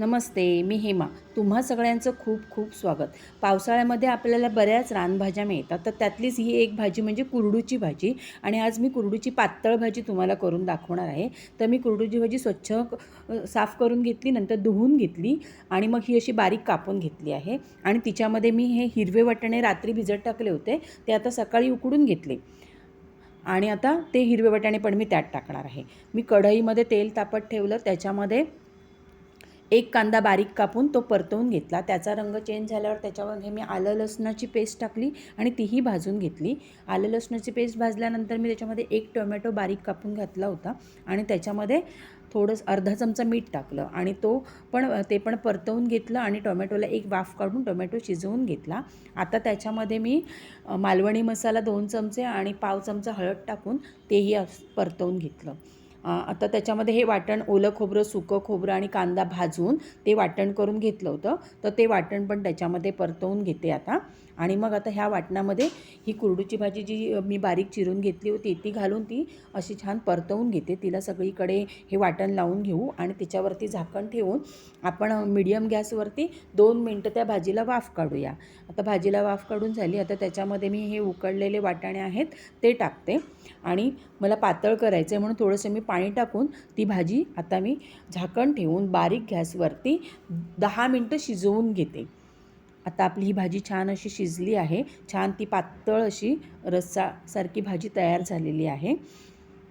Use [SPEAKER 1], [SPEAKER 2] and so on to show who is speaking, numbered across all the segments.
[SPEAKER 1] नमस्ते मी हेमा. तुम्हा सगळ्यांचं खूप खूप स्वागत. पावसाळ्यामध्ये आपल्याला बऱ्याच रानभाज्या मिळतात. तर त्यातलीच ही एक भाजी म्हणजे कुरडूची भाजी. आणि आज मी कुरडूची पातळ भाजी तुम्हाला करून दाखवणार आहे. तर मी कुरडूची भाजी स्वच्छ साफ करून घेतली नंतर धुवून घेतली आणि मग ही अशी बारीक कापून घेतली आहे. आणि तिच्यामध्ये मी हे हिरवे वाटणे रात्री भिजत टाकले होते. ते आता सकाळी उकडून घेतले. आणि आता ते हिरवे वाटाणे पण मी त्यात टाकणार आहे. मी कढईमध्ये तेल तापत ठेवलं. त्याच्यामध्ये एक कांदा बारीक कापून तो परतवून घेतला. त्याचा रंग चेंज झाल्यावर त्याच्यामध्ये मी आलं लसणाची पेस्ट टाकली आणि तीही भाजून घेतली. आलं लसणाची पेस्ट भाजल्यानंतर मी त्याच्यामध्ये एक टोमॅटो बारीक कापून घातला होता आणि त्याच्यामध्ये थोडंसं अर्धा चमचा मीठ टाकलं आणि तो पण ते पण परतवून घेतलं आणि टोमॅटोला एक वाफ काढून टोमॅटो शिजवून घेतला. आता त्याच्यामध्ये मी मालवणी मसाला दोन चमचे आणि पाव चमचा हळद टाकून तेही परतवून घेतलं. आता त्याच्यामध्ये हे वाटण ओलं खोबरं सुकं खोबरं आणि कांदा भाजून ते वाटण करून घेतलं होतं. तर ते वाटण पण त्याच्यामध्ये परतवून घेते आता. आणि मग आता ह्या वाटणामध्ये ही कुरडूची भाजी जी मी बारीक चिरून घेतली होती ती घालून ती अशी छान परतवून घेते. तिला सगळीकडे हे वाटण लावून घेऊ आणि तिच्यावरती झाकण ठेवून आपण मिडियम गॅसवरती दोन मिनटं त्या भाजीला वाफ काढूया. आता भाजीला वाफ काढून झाली. आता त्याच्यामध्ये मी हे उकडलेले वाटाणे आहेत ते टाकते. आणि मला पातळ करायचं आहे म्हणून थोडंसं मी पाणी टाकून ती भाजी आता मी झाकण ठेवून बारीक गॅसवरती दहा मिनटं शिजवून घेते. आता आपली ही भाजी छान अशी शिजली आहे. छान ती पातळ अशी रस्सासारखी भाजी तयार झालेली आहे.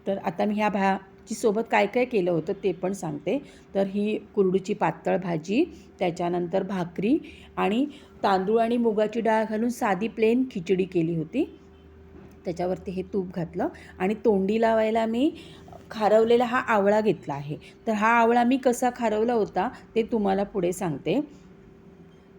[SPEAKER 1] तर आता मी ह्या भाजीसोबत काय काय केलं होतं ते पण सांगते. तर ही कुरडूची पातळ भाजी त्याच्यानंतर भाकरी आणि तांदूळ आणि मुगाची डाळ घालून साधी प्लेन खिचडी केली होती. त्याच्यावरती हे तूप घातलं आणि तोंडी लावायला मी खारवलेला हा आवळा घेतला आहे. तर हा आवळा मी कसा खारवला होता ते तुम्हाला पुढे सांगते.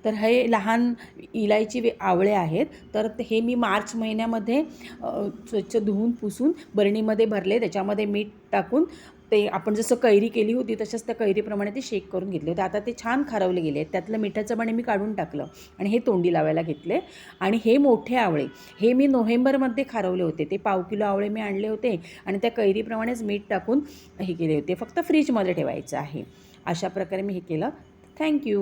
[SPEAKER 1] तर हे लहान इलायची आवळे आहेत. तर हे मी मार्च महिन्यामध्ये स्वच्छ धुवून पुसून बरणीमध्ये भरले. त्याच्यामध्ये मीठ टाकून ते आपण जसं कैरी केली होती तशाच त्या कैरीप्रमाणे ते शेक करून घेतले होते. आता ते छान खारवले गेले आहेत. त्यातलं मिठाचं पाणी मी काढून टाकलं आणि हे तोंडी लावायला घेतले. आणि हे मोठे आवळे हे मी नोव्हेंबरमध्ये खारवले होते. ते पाव किलो आवळे मी आणले होते आणि त्या कैरीप्रमाणेच मीठ टाकून हे केले होते. फक्त फ्रीजमध्ये ठेवायचं आहे. अशा प्रकारे मी हे केलं. थँक्यू